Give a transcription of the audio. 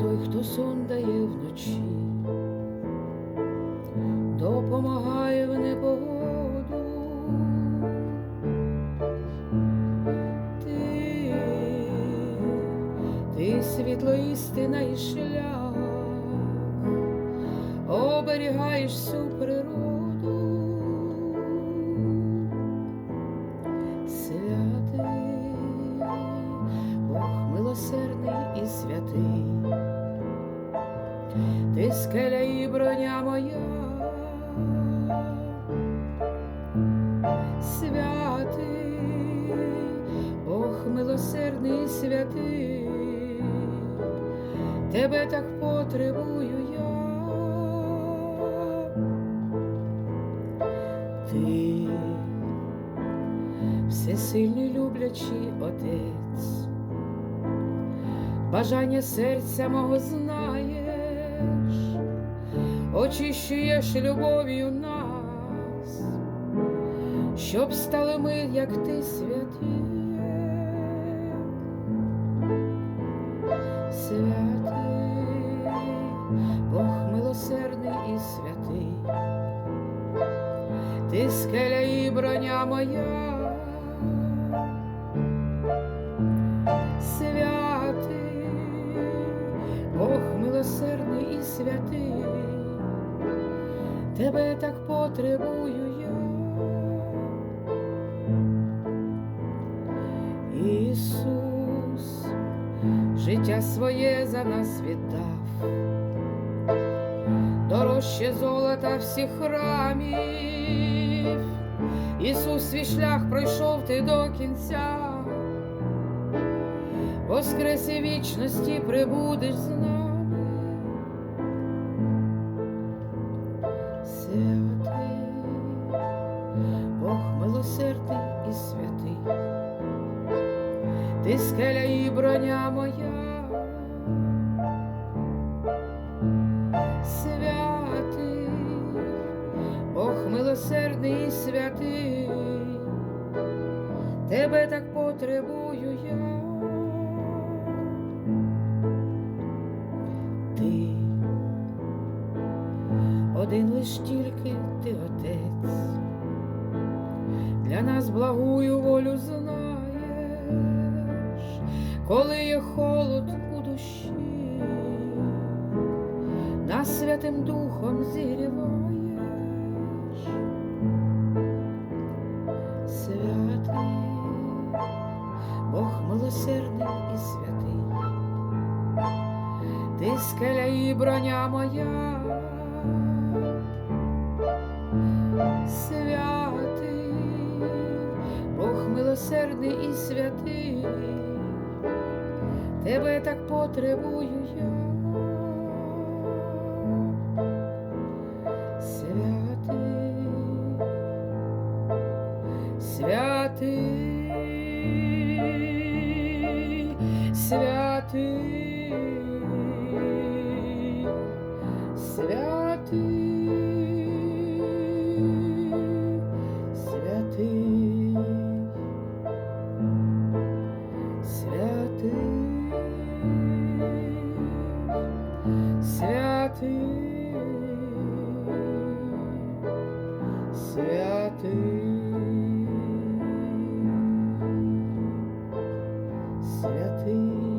той, хто сон дає вночі, допомагає в непогоду, ти, ти світло істина і шлях, оберігаєш всю природу. Святий, ти скеля і броня моя, святий, Бог милосердний святий, тебе так потребую я. Ти всесильний люблячий отець, бажання серця мого знаєш, очищуєш любов'ю нас, щоб стали ми, як ти святі. Святий, Бог милосердний і святий ти скеля і броня моя, тебе так потребую я. Ісус, життя своє за нас віддав дорожче золота всіх храмів. Ісус свій шлях пройшов ти до кінця, воскрес і вічності прибудеш з нами. Милосердний і святий, ти скеля і броня моя. святий, Бог милосердний святий, тебе так потребую я. Ти один лиш тільки ти отець, для нас благую волю знаєш, коли є холод у душі нас святим духом зігріваєш, святий, Бог милосердний і святий, ти скеля і броня моя, святий, милосердний і святий, тебе так потребую я. Святий, святий, святий, ти святий.